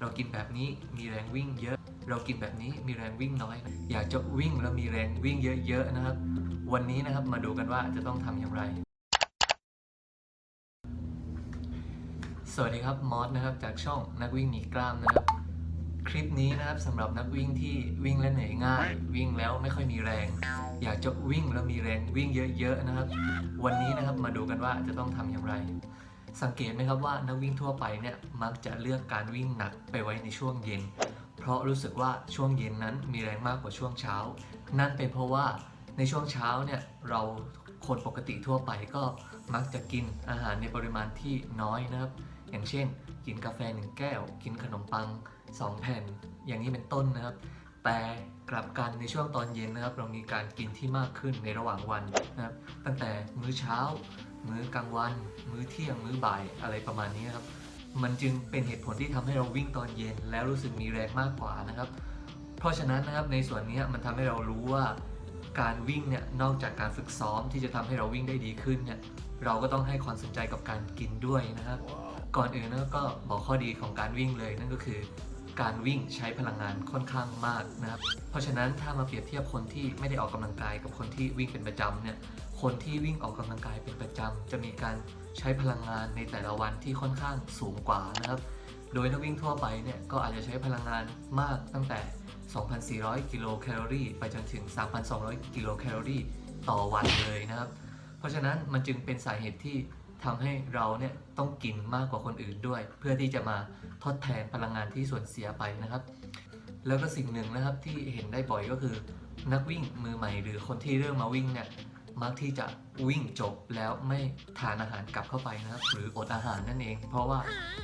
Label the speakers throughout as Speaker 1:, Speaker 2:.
Speaker 1: เรากินแบบนี้มีแรงวิ่งเยอะ เรากินแบบนี้มีแรงวิ่งน้อย อยากจะวิ่งแล้วมีแรงวิ่งเยอะๆนะครับ วันนี้นะครับมาดูกันว่าจะต้องทำอย่างไร สวัสดีครับมอสนะครับจากช่องนักวิ่งหนีกล้ามนะครับ คลิปนี้นะครับสำหรับนักวิ่งที่วิ่งแล้วเหนื่อยง่าย วิ่งแล้วไม่ค่อยมีแรง อยากจะวิ่งแล้วมีแรงวิ่งเยอะๆนะครับ วันนี้นะครับมาดูกันว่าจะต้องทำอย่างไร สังเกตไหมครับว่านักวิ่งทั่วไปเนี่ยมักจะเลือกการวิ่งหนักไปไว้ในช่วงเย็น เพราะรู้สึกว่าช่วงเย็นนั้นมีแรงมากกว่าช่วงเช้า นั่นเป็นเพราะว่าในช่วงเช้าเนี่ยเราคนปกติทั่วไปก็มักจะกินอาหารในปริมาณที่น้อยนะครับ อย่างเช่น กินกาแฟหนึ่งแก้ว กินขนมปัง 2 แผ่น อย่างนี้เป็นต้นนะครับ แต่กลับกันในช่วงตอนเย็นนะครับ เรามีการกินที่มากขึ้นในระหว่างวันนะครับ ตั้งแต่มื้อเช้า มื้อกลางวัน มื้อเที่ยง มื้อบ่ายอะไรประมาณนี้ครับ มันจึงเป็นเหตุผลที่ทำให้เราวิ่งตอนเย็น แล้วรู้สึกมีแรงมากกว่านะครับ เพราะฉะนั้นนะครับในส่วนนี้มันทำให้เรารู้ว่าการวิ่งเนี่ยนอกจากการฝึกซ้อมที่จะทำให้เราวิ่งได้ดีขึ้นเนี่ยเราก็ต้องให้ความสนใจกับการกินด้วยนะครับ ก่อนอื่นนะก็บอกข้อดีของการวิ่งเลยนั่นก็คือการวิ่งใช้พลังงานค่อนข้างมากนะครับ เพราะฉะนั้นถ้ามาเปรียบเทียบคนที่ไม่ได้ออกกำลังกายกับคนที่วิ่งเป็นประจำเนี่ย คนที่วิ่งออกกำลังกายเป็นประจำจะมีการใช้พลังงานในแต่ละวันที่ค่อนข้างสูงกว่านะครับ โดยนักวิ่งทั่วไปเนี่ยก็อาจจะใช้พลังงานมากตั้งแต่ 2,400 กิโลแคลอรี่ไปจนถึง 3,200 กิโลแคลอรี่ต่อวันเลยนะครับ เพราะฉะนั้นมันจึงเป็นสาเหตุที่ทำให้เราเนี่ยต้องกินมากกว่าคนอื่นด้วย เพื่อที่จะมาทดแทนพลังงานที่สูญเสียไปนะครับ แล้วก็สิ่งหนึ่งนะครับที่เห็นได้บ่อยก็คือ นักวิ่งมือใหม่หรือคนที่เริ่มมาวิ่งเนี่ย มักที่จะวิ่งจบแล้วไม่ทานอาหารกลับเข้าไปนะครับ หรืออดอาหารนั่นเอง เพราะว่า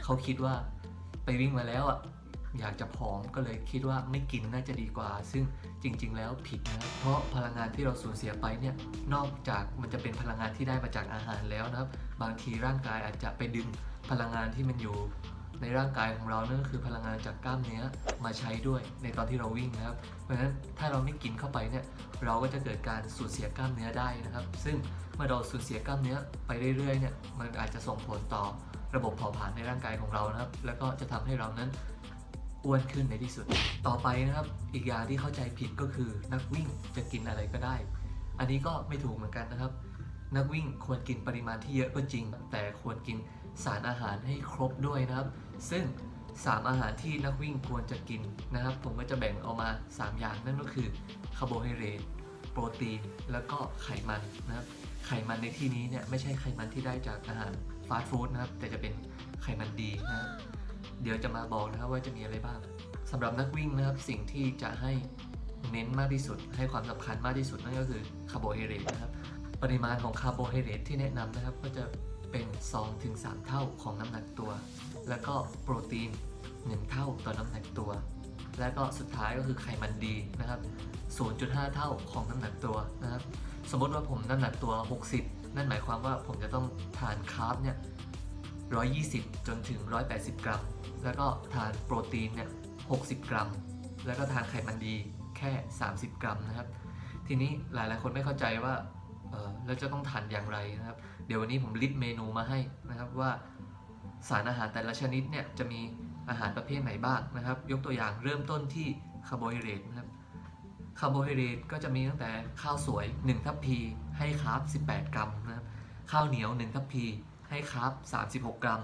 Speaker 1: เขาคิดว่าไปวิ่งมาแล้วอะอยากจะผอมก็เลยคิดว่าไม่กินน่าจะดีกว่า ซึ่งจริง ๆ แล้วผิดนะเพราะพลังงานที่เราสูญเสียไปเนี่ยนอกจากมันจะเป็นพลังงานที่ได้มาจากอาหารแล้วนะครับ บางทีร่างกายอาจจะไปดึงพลังงานที่มันอยู่ ในร่างกายของเรานั่นก็คือพลังงานจากกล้ามเนื้อมาใช้ด้วยในตอนที่เราวิ่งนะครับ เพราะฉะนั้นถ้าเราไม่กินเข้าไปเนี่ยเราก็จะเกิดการสูญเสียกล้ามเนื้อได้นะครับ ซึ่งเมื่อเราสูญเสียกล้ามเนื้อไปเรื่อยๆเนี่ยมันอาจจะส่งผลต่อระบบเผาผลาญในร่างกายของเรานะครับ แล้วก็จะทำให้เรานั้นอ้วนขึ้นในที่สุด ต่อไปนะครับ อีกอย่างที่เข้าใจผิดก็คือนักวิ่งจะกินอะไรก็ได้ อันนี้ก็ไม่ถูกเหมือนกันนะครับ นักวิ่งควรกินปริมาณที่เยอะก็จริง แต่ควรกิน สารอาหารให้ครบด้วยนะครับ ซึ่งสามอาหารที่นักวิ่งควรจะกินนะครับ ผมก็จะแบ่งออกมา 3 อย่างนั่นก็คือคาร์โบไฮเดรตโปรตีน แล้วก็ไขมันนะครับ ไขมันในที่นี้เนี่ยไม่ใช่ไขมันที่ได้จากอาหารฟาสต์ฟู้ดนะครับ แต่จะเป็นไขมันดีนะครับ เดี๋ยวจะมาบอกนะครับว่าจะมีอะไรบ้างสำหรับนักวิ่งนะครับสิ่งที่จะให้เน้นมากที่สุด ให้ความสำคัญมากที่สุดนั่นก็คือคาร์โบไฮเดรตนะครับ ปริมาณของคาร์โบไฮเดรตที่แนะนำนะครับก็จะ เป็น 2-3 เท่าของน้ำหนักตัว แล้วก็โปรตีน 1 เท่าต่อน้ำหนักตัว และก็สุดท้ายก็คือไขมันดีนะครับ 0.5 เท่าของน้ำหนักตัวนะครับ สมมติว่าผมน้ำหนักตัว 60 นั่นหมายความว่าผมจะต้องทานคาร์บเนี่ย 120 จนถึง 180 กรัม แล้วก็ทานโปรตีนเนี่ย 60 กรัม แล้วก็ทานไขมันดีแค่ 30 กรัมนะครับ ทีนี้หลายๆคนไม่เข้าใจว่า แล้วจะต้องทานอย่างไรนะครับ เดี๋ยววันนี้ผมลิสต์เมนูมาให้นะครับว่าสารอาหารแต่ละชนิดเนี่ยจะมีอาหารประเภทไหนบ้างนะครับ ยกตัวอย่างเริ่มต้นที่คาร์โบไฮเดรตนะครับคาร์โบไฮเดรตก็จะมีตั้งแต่ข้าวสวย 1 ทัพพีให้คาร์บ18 กรัมนะครับข้าวเหนียว 1 ทัพพีให้คาร์บ36 กรัม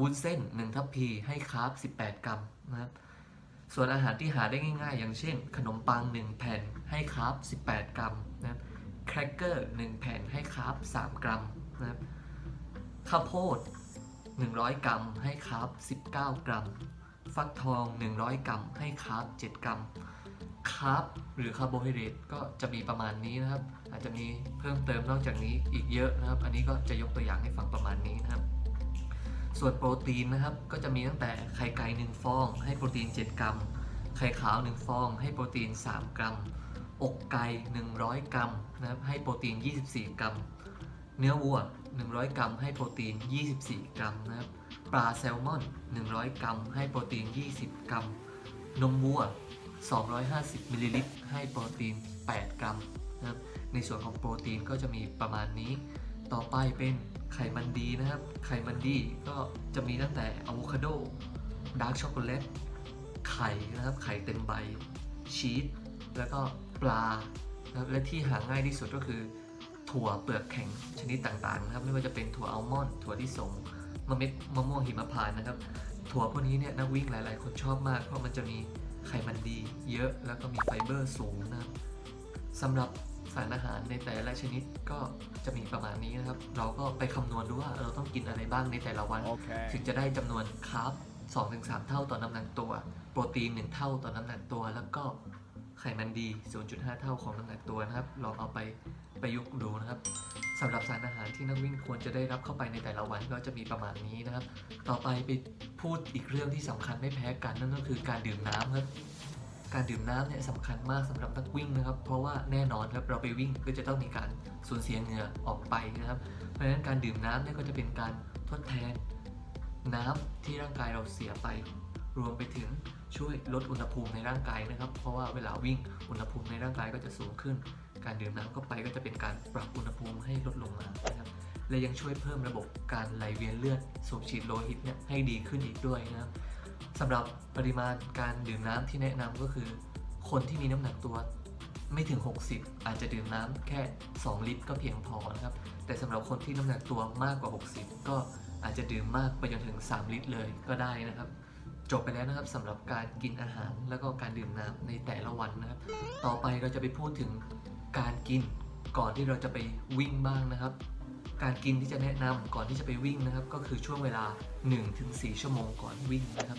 Speaker 1: วุ้นเส้น 1 ทัพพีให้คาร์บ18 กรัมนะครับส่วนอาหารที่หาได้ง่าย ๆ อย่างเช่น ขนมปัง 1 แผ่นให้คาร์บ18 กรัมนะครับ ครกเกอร์1แผ่นให้คาร์บ3 กรัมนะครับข้าวโพด 100 กรัมให้คาร์บ19 กรัม ฟักทอง 100 กรัมให้คาร์บ7 กรัมคาร์บหรือคาร์โบไฮเดรตก็จะมีประมาณนี้นะครับ อาจจะมีเพิ่มเติมนอกจากนี้อีกเยอะนะครับ อันนี้ก็จะยกตัวอย่างให้ฟังประมาณนี้นะครับ ส่วนโปรตีนนะครับก็จะมีตั้งแต่ไข่ไก่1ฟอง ให้โปรตีน 7 กรัม ไข่ขาว 1 ฟอง ให้โปรตีน 3 กรัม อกไก่ 100 กรัมนะครับให้โปรตีน 24 กรัม เนื้อวัว 100 กรัม ให้โปรตีน 24 กรัมนะครับปลาแซลมอน 100 กรัม ให้โปรตีน 20 กรัม นมวัว 250 มิลลิลิตร ให้โปรตีน 8 กรัมนะครับในส่วนของโปรตีนก็จะมีประมาณนี้ ต่อไปเป็นไขมันดีนะครับ ไขมันดีก็จะมีตั้งแต่อะโวคาโด ดาร์กช็อกโกแลต ไข่นะครับ ไข่เต็มใบ ชีส แล้วก็ ปลานะครับและที่หาง่ายที่สุดก็คือ ถั่วเปลือกแข็งชนิดต่างๆนะครับ ไม่ว่าจะเป็นถั่วอัลมอนด์ถั่วที่สงมะเม็ดมะม่วงหิมพานต์นะครับ ถั่วพวกนี้เนี่ยนักวิ่งหลาย ๆ คนชอบมาก เพราะมันจะมีไขมันดี เยอะแล้วก็มีไฟเบอร์สูงนะครับสำหรับสารอาหารในแต่ละชนิดก็จะมีประมาณนี้นะครับ เราก็ไปคำนวณดูว่าเออต้องกินอะไรบ้างในแต่ละวัน
Speaker 2: Okay.
Speaker 1: ถึงจะได้จำนวนคาร์บ2-3 เท่าต่อน้ำหนักตัว โปรตีน 1 เท่าต่อน้ำหนักตัว แล้วก็ ไขมันดี 0.5 เท่าของน้ำหนักตัวนะครับ ลองเอาไปประยุกต์ดูนะครับสำหรับสารอาหารที่นักวิ่งควรจะได้รับเข้าไปในแต่ละวันก็จะมีประมาณนี้นะครับ ต่อไปไปพูดอีกเรื่องที่สำคัญไม่แพ้กันนั่นก็คือการดื่มน้ำครับ การดื่มน้ำเนี่ยสำคัญมากสำหรับนักวิ่งนะครับ เพราะว่าแน่นอนครับเราไปวิ่งก็จะต้องมีการสูญเสียเหงื่อออกไปนะครับ เพราะฉะนั้นการดื่มน้ำเนี่ยก็จะเป็นการทดแทนน้ำที่ร่างกายเราเสียไป รวมไปถึง ช่วยลดอุณหภูมิในร่างกายนะครับ เพราะว่าเวลาวิ่งอุณหภูมิในร่างกายก็จะสูงขึ้น การดื่มน้ำเข้าไปก็จะเป็นการปรับอุณหภูมิให้ลดลงมานะครับและยังช่วยเพิ่มระบบการไหลเวียนเลือดสูบฉีดโลหิตเนี่ยให้ดีขึ้นอีกด้วยนะครับสำหรับปริมาณการดื่มน้ำที่แนะนำก็คือ คนที่มีน้ำหนักตัวไม่ถึง 60 อาจจะดื่มน้ำแค่ 2 ลิตร ก็เพียงพอนะครับ แต่สำหรับคนที่น้ำหนักตัวมากกว่า 60 ก็อาจจะดื่มมากไปจนถึง 3 ลิตรเลยก็ได้นะครับ จบไปแล้วนะครับสำหรับการกินอาหารแล้วก็การดื่มน้ำในแต่ละวันนะครับ ต่อไปเราจะไปพูดถึงการกินก่อนที่เราจะไปวิ่งบ้างนะครับ การกินที่จะแนะนำก่อนที่จะไปวิ่งนะครับ ก็คือช่วงเวลา 1-4 ชั่วโมงก่อนวิ่งนะครับ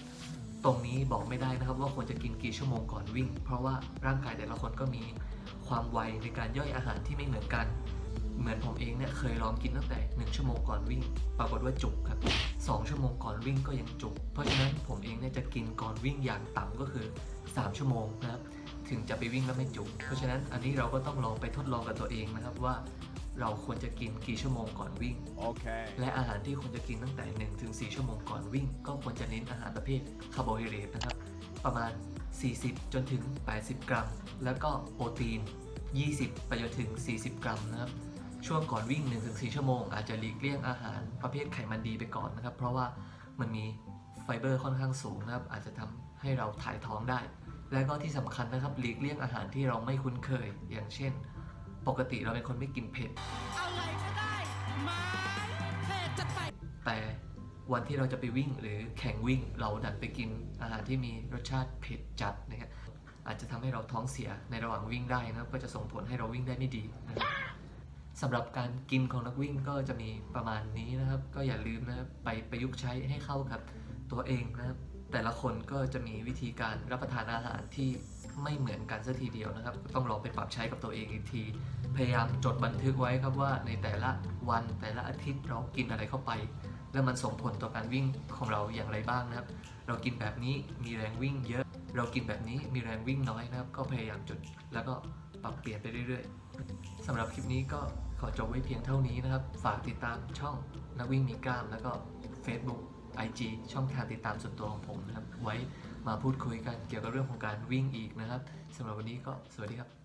Speaker 1: ตรงนี้บอกไม่ได้นะครับว่าควรจะกินกี่ชั่วโมงก่อนวิ่ง เพราะว่าร่างกายแต่ละคนก็มีความไวในการย่อยอาหารที่ไม่เหมือนกัน เหมือนผมเองเนี่ยเคยลองกินตั้งแต่ 1 ชั่วโมงก่อนวิ่ง ปรากฏว่าจุกครับ 2 ชั่วโมงก่อนวิ่งก็ยังจุก เพราะฉะนั้นผมเองเนี่ยจะกินก่อนวิ่งอย่างต่ำก็คือ 3 ชั่วโมงนะครับ ถึงจะไปวิ่งแล้วไม่จุก เพราะฉะนั้นอันนี้เราก็ต้องลองไปทดลองกับตัวเองนะครับว่าเราควรจะกินกี่ชั่วโมงก่อนวิ่ง
Speaker 2: Okay.
Speaker 1: และอาหารที่ควรจะกินตั้งแต่ 1-4ถึง4ชั่วโมงก่อนวิ่ง ก็ควรจะเน้นอาหารประเภทคาร์โบไฮเดรตนะครับ ประมาณ 40 จนถึง 80 กรัม แล้วก็โปรตีน 20 ไปจนถึง 40 กรัมนะครับ ช่วงก่อนวิ่ง 1-4 ชั่วโมง อาจจะหลีกเลี่ยงอาหารประเภทไขมันดีไปก่อนนะครับ เพราะว่ามันมีไฟเบอร์ค่อนข้างสูงนะครับ อาจจะทำให้เราถ่ายท้องได้ และก็ที่สำคัญนะครับหลีกเลี่ยงอาหารที่เราไม่คุ้นเคย อย่างเช่น ปกติเราเป็นคนไม่กินเผ็ด
Speaker 3: อะไรก็ได้ม้เทศจะไป
Speaker 1: แต่วันที่เราจะไปวิ่งหรือแข่งวิ่งเราดันไปกินอาหารที่มีรสชาติเผ็ดจัดนะครับอาจจะทำให้เราท้องเสียในระหว่างวิ่งได้นะครับก็จะส่งผลให้เราวิ่งได้ไม่ดีนะครับ สำหรับการกินของนักวิ่งก็จะมีประมาณนี้นะครับ ก็อย่าลืมนะครับไปประยุกต์ใช้ให้เข้ากับตัวเองนะครับ แต่ละคนก็จะมีวิธีการรับประทานอาหารที่ไม่เหมือนกันสัทีเดียวนะครับ ต้องลองไปปรับใช้กับตัวเองอีกที พยายามจดบันทึกไว้ครับว่าในแต่ละวันแต่ละอาทิตย์เรากินอะไรเข้าไป แล้วมันส่งผลต่อการวิ่งของเราอย่างไรบ้างนะครับ เรากินแบบนี้มีแรงวิ่งเยอะ เรากินแบบนี้มีแรงวิ่งน้อยนะครับ ก็พยายามจดแล้วก็ ปรับเปลี่ยนไปเรื่อยๆสำหรับคลิปนี้ก็ขอจบไว้เพียงเท่านี้นะครับ ฝากติดตามช่องนักวิ่งมีกล้าม แล้วก็ Facebook IG ช่องทางติดตามส่วนตัวของผมนะครับ ไว้มาพูดคุยกันเกี่ยวกับเรื่องของการวิ่งอีกนะครับสำหรับวันนี้ก็สวัสดีครับ